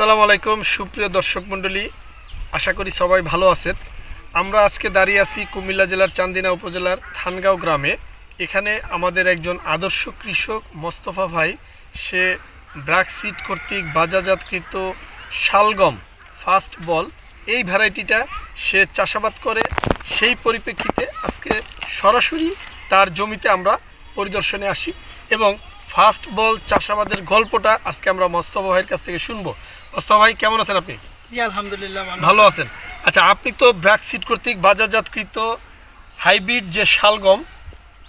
আসসালামু আলাইকুম, সুপ্রিয় দর্শক মণ্ডলী। আশা করি সবাই ভালো আছেন। আমরা আজকে দাঁড়িয়ে আছি কুমিল্লা জেলার চান্দিনা উপজেলার থানগাঁও গ্রামে। এখানে আমাদের একজন আদর্শ কৃষক মোস্তফা ভাই। সে ব্র্যাক সিড কর্তৃক বাজাজাতকৃত শালগম ফাস্ট বল। এই ভ্যারাইটিটা সে চাষাবাদ করে। সেই পরিপ্রেক্ষিতে আজকে সরাসরি তার জমিতে আমরা পরিদর্শনে আসি এবং ফাস্ট বল চাষাবাদের গল্পটা আজকে আমরা মোস্তফা ভাইয়ের কাছ থেকে শুনব। মোস্তফা ভাই কেমন আছেন আপনি? জি আলহামদুলিল্লাহ ভালো। আছেন। আচ্ছা আপনি তো ব্র্যাকসিট কর্তৃক বাজারজাতকৃত হাইব্রিড যে শালগম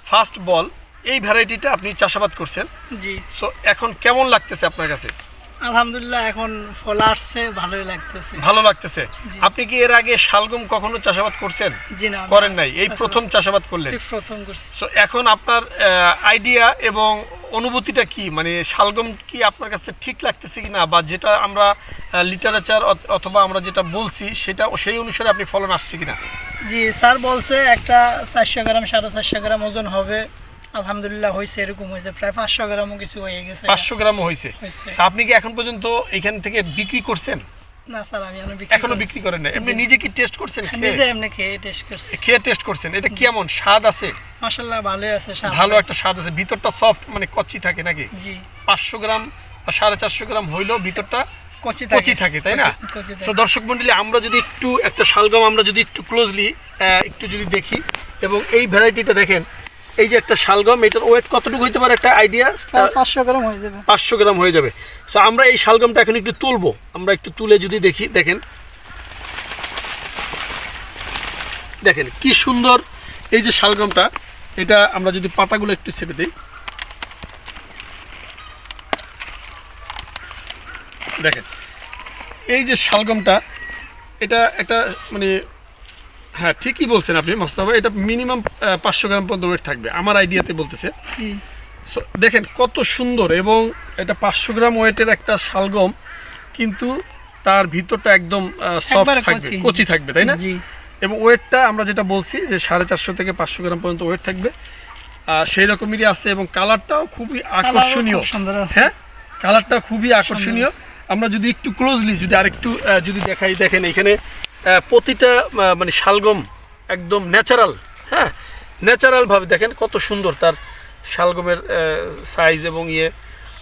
ফাস্ট বল এই ভ্যারাইটিটা আপনি চাষাবাদ করছেন। জি। সো এখন কেমন লাগতেছে আপনার কাছে? আলহামদুলিল্লাহ এখন ফল আসছে ভালোই লাগতেছে। ভালো লাগতেছে। আপনি কি এর আগে শালগম কখনো চাষাবাদ করছেন? জি না করেন নাই। এই প্রথম চাষাবাদ করলেন। প্রথম করছি। সো এখন আপনার আইডিয়া এবং অনুভূতিটা কি? মানে শালগম কি আপনার কাছে ঠিক লাগতেছে কি না বা যেটা আমরা লিটারেচার অথবা আমরা যেটা বলছি সেটা সেই অনুসারে আপনি ফলন আসছে কিনা? জি স্যার বলছে একটা চারশো গ্রাম সাড়ে চারশো গ্রাম ওজন হবে। আলহামদুলিল্লাহ হয়েছে এরকম হয়েছে প্রায় পাঁচশো গ্রামও কিছু হয়ে গেছে। পাঁচশো গ্রামও হয়েছে আপনি কি এখন পর্যন্ত এখান থেকে বিক্রি করছেন? না স্যার আমি এখনও বিক্রি করিনি। না এমনি নিজে কি টেস্ট করছেন? হ্যাঁ, নিজে এমনি খেয়ে টেস্ট করছি। খেয়ে টেস্ট করছেন? এটা কেমন স্বাদ আছে? মাসাল্লাহ ভালোই আছে স্বাদ। ভালো একটা স্বাদ আছে। ভিতরটা সফট মানে কচি থাকে নাকি? জি। পাঁচশো গ্রাম বা সাড়ে চারশো গ্রাম হইলেও ভিতরটা কচি থাকে। তাই না? তো দর্শক মন্ডলী আমরা যদি একটু একটা শালগম আমরা যদি একটু ক্লোজলি একটু যদি দেখি এবং এই ভ্যারাইটিটা দেখেন এই যে একটা শালগম এটার ওয়েট কতটুকু হইতে পারে একটা আইডিয়া পাঁচশো গ্রাম হয়ে যাবে। পাঁচশো গ্রাম হয়ে যাবে। সো আমরা এই শালগমটা এখন একটু তুলবো। আমরা একটু তুলে যদি দেখি দেখেন। দেখেন কি সুন্দর এই যে শালগমটা। এটা আমরা যদি পাতাগুলো একটু ছেড়ে দিই। দেখেন এই যে শালগমটা এটা একটা মানে হ্যাঁ ঠিকই বলছেন আপনি মোস্তফা। এটা মিনিমাম পাঁচশো গ্রাম পর্যন্ত ওয়েট থাকবে। আমার আইডিয়াতে বলতেছে। দেখেন কত সুন্দর এবং এটা পাঁচশো গ্রাম ওয়েটের একটা শালগম কিন্তু তার ভিতরটা একদম সফট থাকবে কচি। থাকবে তাই না? এবং ওয়েটটা আমরা যেটা বলছি যে সাড়ে চারশো থেকে পাঁচশো গ্রাম পর্যন্ত ওয়েট থাকবে। আর সেই রকমেরই আছে এবং কালারটাও খুবই আকর্ষণীয়। হ্যাঁ? কালারটা খুবই আকর্ষণীয়। আমরা যদি একটু ক্লোজলি যদি আরেকটু যদি দেখাই দেখেন এখানে প্রতিটা মানে শালগম একদম ন্যাচারাল হ্যাঁ? ন্যাচারালভাবে দেখেন কত সুন্দর তার শালগমের সাইজ এবং ইয়ে।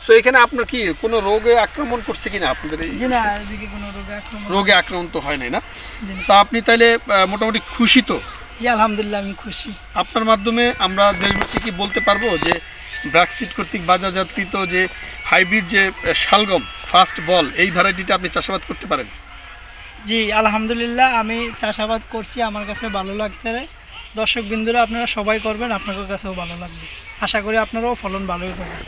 সো এখানে আপনার কি কোনো রোগে আক্রমণ করছে কিনা আপনাদের রোগে আক্রমণ তো হয় নাই না? তো আপনি তাহলে মোটামুটি খুশি তো? আলহামদুলিল্লাহ আমি খুশি। আপনার মাধ্যমে আমরা দেশবাসীকে বলতে পারব যে ব্র্যাকসিট কর্তৃক বাজারজাতকৃত যে হাইব্রিড যে শালগম ফাস্ট বল এই ভ্যারাইটিটা আপনি চাষাবাদ করতে পারেন? জি, আলহামদুলিল্লাহ, আমি চাষাবাদ করছি, আমার কাছে ভালো লাগতে দর্শক বিন্দুরা, আপনারা সবাই করবেন, আপনাদের কাছেও ভালো লাগবে। আশা করি আপনারাও ফলন ভালোই পাবেন।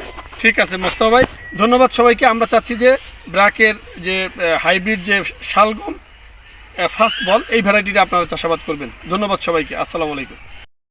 ঠিক আছে, মোস্তফা ভাই, ধন্যবাদ সবাইকে। আমরা চাচ্ছি যে ব্রাকের যে হাইব্রিড যে শালগম ফার্স্ট বল, এই ভ্যারাইটিটা আপনারা চাষাবাদ করবেন। ধন্যবাদ সবাইকে। আসসালামু আলাইকুম।